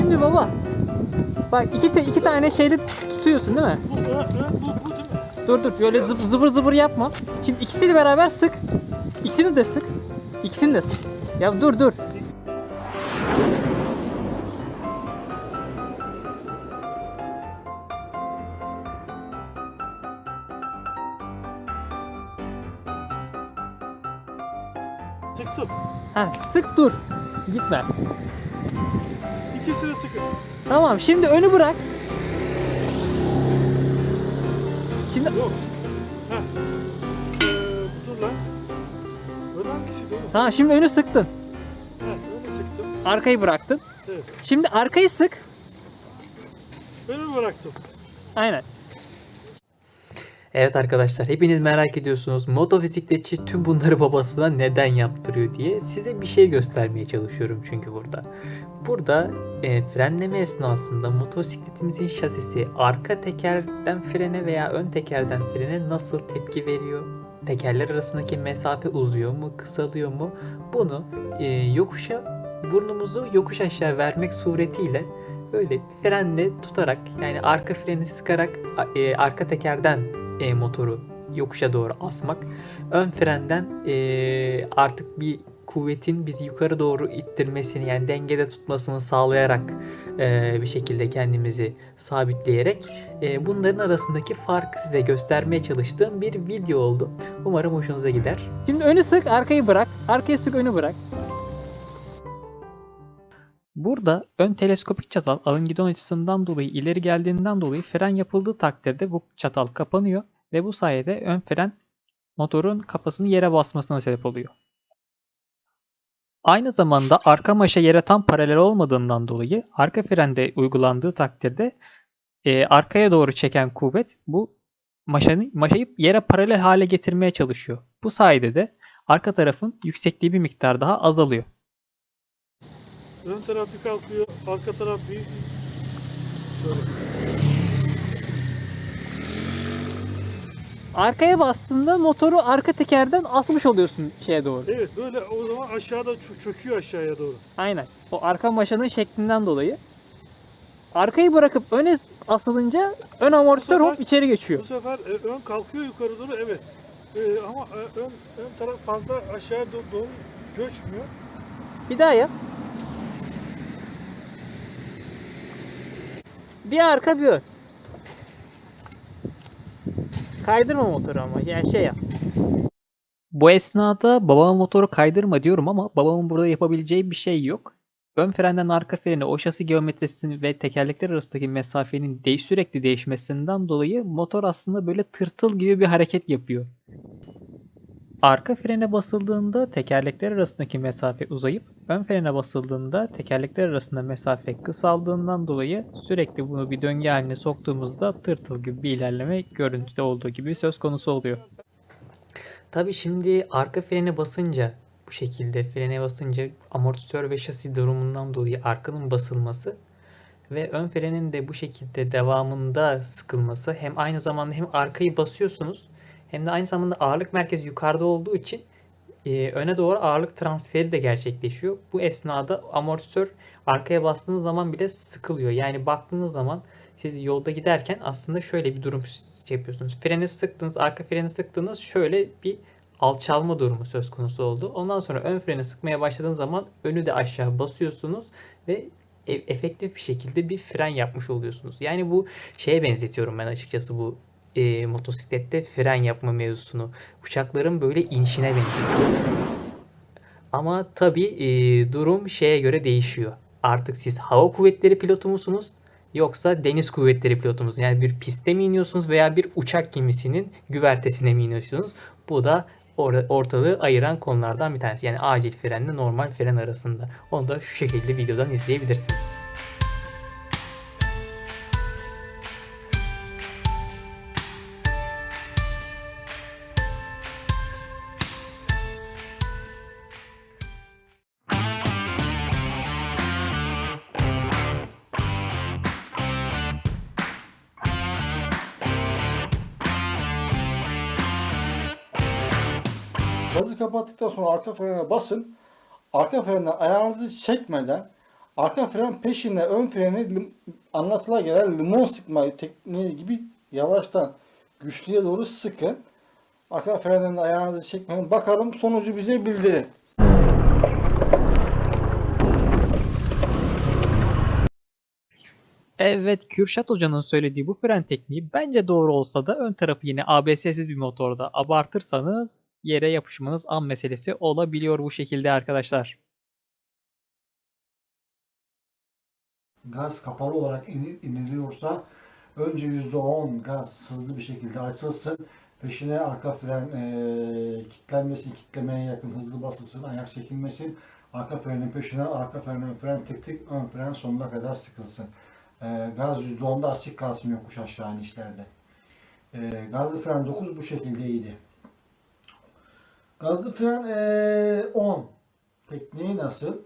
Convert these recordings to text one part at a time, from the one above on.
Şimdi baba. Bak iki, te- iki tane şeyde tutuyorsun değil mi? Bu, bu, bu, bu değil mi? Dur dur böyle zıp- zıvır zıvır yapma. Şimdi ikisiyle beraber sık. İkisini de sık. İkisini de sık. Ya dur dur. Sıktım. Ha sık dur. Gitme. İkisini sıkın. Tamam şimdi önü bırak. Şimdi Yok. Heh. Ee, dur lan. Ön hangisiydi oğlum? tamam şimdi önü sıktın. Heh, önü sıktım. Arkayı bıraktın. Evet. Şimdi arkayı sık. Önü bıraktım. Aynen. Evet arkadaşlar hepiniz merak ediyorsunuz motobisikletçi tüm bunları babasına neden yaptırıyor diye size bir şey göstermeye çalışıyorum çünkü burada. Burada e, frenleme esnasında motosikletimizin şasisi arka tekerden frene veya ön tekerden frene nasıl tepki veriyor? Tekerler arasındaki mesafe uzuyor mu, kısalıyor mu? Bunu e, yokuşa burnumuzu yokuş aşağı vermek suretiyle böyle frenle tutarak yani arka freni sıkarak e, arka tekerden e, motoru yokuşa doğru asmak ön frenden e, artık bir kuvvetin bizi yukarı doğru ittirmesini yani dengede tutmasını sağlayarak e, bir şekilde kendimizi sabitleyerek e, bunların arasındaki farkı size göstermeye çalıştığım bir video oldu. Umarım hoşunuza gider. Şimdi önü sık arkayı bırak. Arkayı sık önü bırak. Burada ön teleskopik çatal alın gidon açısından dolayı ileri geldiğinden dolayı fren yapıldığı takdirde bu çatal kapanıyor ve bu sayede ön fren motorun kafasını yere basmasına sebep oluyor. Aynı zamanda arka maşa yere tam paralel olmadığından dolayı arka frende uygulandığı takdirde e, arkaya doğru çeken kuvvet bu maşanı, maşayı yere paralel hale getirmeye çalışıyor. Bu sayede de arka tarafın yüksekliği bir miktar daha azalıyor. Ön taraf bir kalkıyor, arka taraf bir şöyle. Arkaya bastığında motoru arka tekerden asmış oluyorsun şeye doğru. Evet böyle o zaman aşağıda çö- çöküyor aşağıya doğru. Aynen. O arka maşanın şeklinden dolayı. Arkayı bırakıp öne asılınca ön amortisör hop içeri geçiyor. Bu sefer e, ön kalkıyor yukarı doğru evet. E, ama e, ön, ön taraf fazla aşağıya do- doğru göçmüyor. Bir daha yap. Bir arka bir ön. Kaydırma motoru ama yani şey yap. Bu esnada babama motoru kaydırma diyorum ama babamın burada yapabileceği bir şey yok. Ön frenden arka freni o şasi geometrisinin ve tekerlekler arasındaki mesafenin değiş sürekli değişmesinden dolayı motor aslında böyle tırtıl gibi bir hareket yapıyor. Arka frene basıldığında tekerlekler arasındaki mesafe uzayıp ön frene basıldığında tekerlekler arasında mesafe kısaldığından dolayı sürekli bunu bir döngü haline soktuğumuzda tırtıl gibi bir ilerleme görüntüde olduğu gibi söz konusu oluyor. Tabi şimdi arka frene basınca bu şekilde frene basınca amortisör ve şasi durumundan dolayı arkanın basılması ve ön frenin de bu şekilde devamında sıkılması hem aynı zamanda hem arkayı basıyorsunuz hem de aynı zamanda ağırlık merkezi yukarıda olduğu için e, öne doğru ağırlık transferi de gerçekleşiyor. Bu esnada amortisör arkaya bastığınız zaman bile sıkılıyor. Yani baktığınız zaman siz yolda giderken aslında şöyle bir durum yapıyorsunuz. Freni sıktınız, arka freni sıktınız şöyle bir alçalma durumu söz konusu oldu. Ondan sonra ön freni sıkmaya başladığınız zaman önü de aşağı basıyorsunuz ve e- efektif bir şekilde bir fren yapmış oluyorsunuz. Yani bu şeye benzetiyorum ben açıkçası bu e, motosiklette fren yapma mevzusunu. Uçakların böyle inişine benzetiyorum. Ama tabi durum şeye göre değişiyor. Artık siz hava kuvvetleri pilotu musunuz? Yoksa deniz kuvvetleri pilotu musunuz? Yani bir piste mi iniyorsunuz veya bir uçak gemisinin güvertesine mi iniyorsunuz? Bu da or- ortalığı ayıran konulardan bir tanesi. Yani acil frenle normal fren arasında. Onu da şu şekilde videodan izleyebilirsiniz. Gazı kapattıktan sonra arka frene basın. Arka frenden ayağınızı çekmeden Arka fren peşine ön freni anlatıla gelen limon sıkma tekniği gibi yavaştan güçlüye doğru sıkın. Arka frenden de ayağınızı çekmeyin. Bakalım sonucu bize bildirin. Evet, Kürşat Hoca'nın söylediği bu fren tekniği bence doğru olsa da ön tarafı yine ABS'siz bir motorda abartırsanız yere yapışmanız an meselesi olabiliyor bu şekilde arkadaşlar. Gaz kapalı olarak ini- iniliyorsa önce %10 gaz hızlı bir şekilde açılsın. Peşine arka fren eee kilitlenmesin, kitlemeye yakın hızlı basılsın, ayak çekilmesin. Arka frenin peşine arka frenin fren tık tık ön fren sonuna kadar sıkılsın. Eee gaz %10'da açık kalsın yokuş aşağı inişlerde. Eee gazlı fren 9 bu şekilde iyiydi. Gazlı fren eee 10. Tekniği nasıl?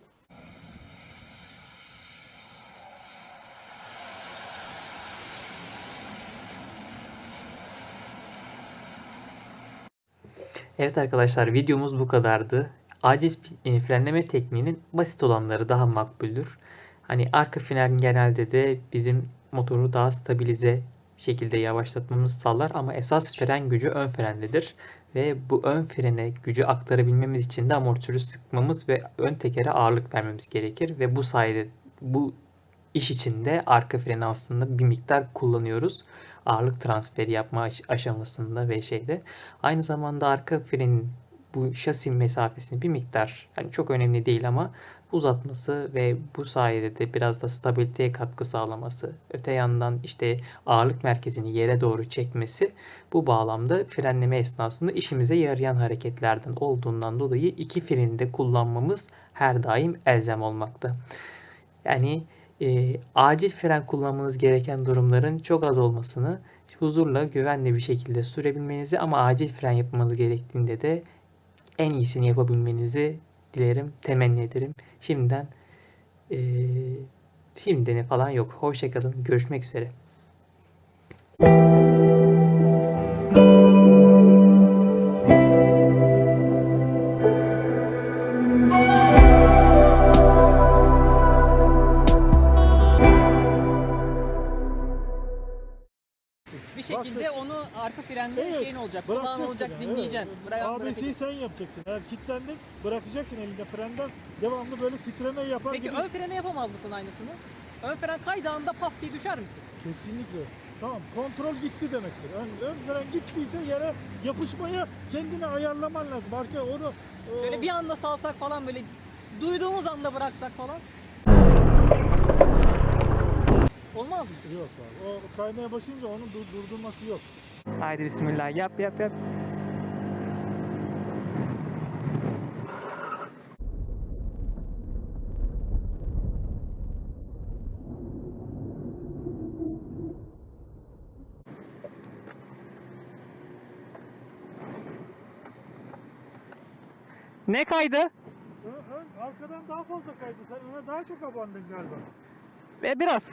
Evet arkadaşlar videomuz bu kadardı. Acil e, frenleme tekniğinin basit olanları daha makbuldür. Hani arka fren genelde de bizim motoru daha stabilize şekilde yavaşlatmamız sağlar ama esas fren gücü ön frendedir. Ve bu ön frene gücü aktarabilmemiz için de amortisörü sıkmamız ve ön tekere ağırlık vermemiz gerekir. Ve bu sayede bu iş içinde arka freni aslında bir miktar kullanıyoruz. Ağırlık transferi yapma aş- aşamasında ve şeyde. Aynı zamanda arka frenin bu şasi mesafesini bir miktar hani çok önemli değil ama uzatması ve bu sayede de biraz da stabiliteye katkı sağlaması, öte yandan işte ağırlık merkezini yere doğru çekmesi bu bağlamda frenleme esnasında işimize yarayan hareketlerden olduğundan dolayı iki freni de kullanmamız her daim elzem olmakta. Yani e, acil fren kullanmanız gereken durumların çok az olmasını, huzurla, güvenli bir şekilde sürebilmenizi ama acil fren yapmanız gerektiğinde de en iyisini yapabilmenizi dilerim, temenni ederim. Şimdiden e, şimdi ne falan yok. Hoşçakalın. Görüşmek üzere. Bir şeyin olacak, kulağın olacak, yani, dinleyeceksin. evet. Bırak, ABS'yi sen yapacaksın. Eğer kilitlendin bırakacaksın elinde frenden. Devamlı böyle titremeyi yapar Peki gibi. ön frene yapamaz mısın aynısını? Ön fren kaydağında paf diye düşer misin? Kesinlikle. Tamam kontrol gitti demektir. Ön, ön fren gittiyse yere yapışmaya kendini ayarlaman lazım. Arka onu o- Böyle bir anda salsak falan böyle duyduğumuz anda bıraksak falan. Olmaz mı? Yok abi. O kaymaya başlayınca onun dur- durdurması yok. Haydi bismillah. Yap yap yap. Ne kaydı? Ön, arkadan daha fazla kaydı. Sen ona daha çok abandın galiba. E, biraz.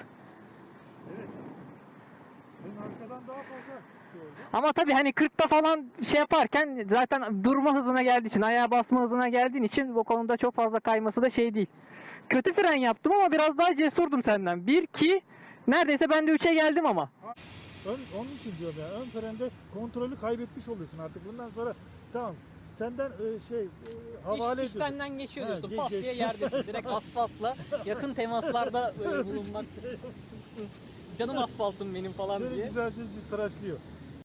Ön arkadan daha fazla. Ama tabii hani 40'ta falan şey yaparken zaten durma hızına geldiği için, ayağa basma hızına geldiğin için bu konuda çok fazla kayması da şey değil. Kötü fren yaptım ama biraz daha cesurdum senden. 1 2 neredeyse ben de 3'e geldim ama. Ön, onun için diyorum ya. Ön frende kontrolü kaybetmiş oluyorsun artık. Bundan sonra tamam. Senden e, şey e, havale İş, iş senden geçiyor Ha, diyorsun. geç, Paf geç. diye yerdesin. Direkt asfaltla yakın temaslarda e, bulunmak. Canım asfaltım benim falan Seni diye. güzelce tıraşlıyor.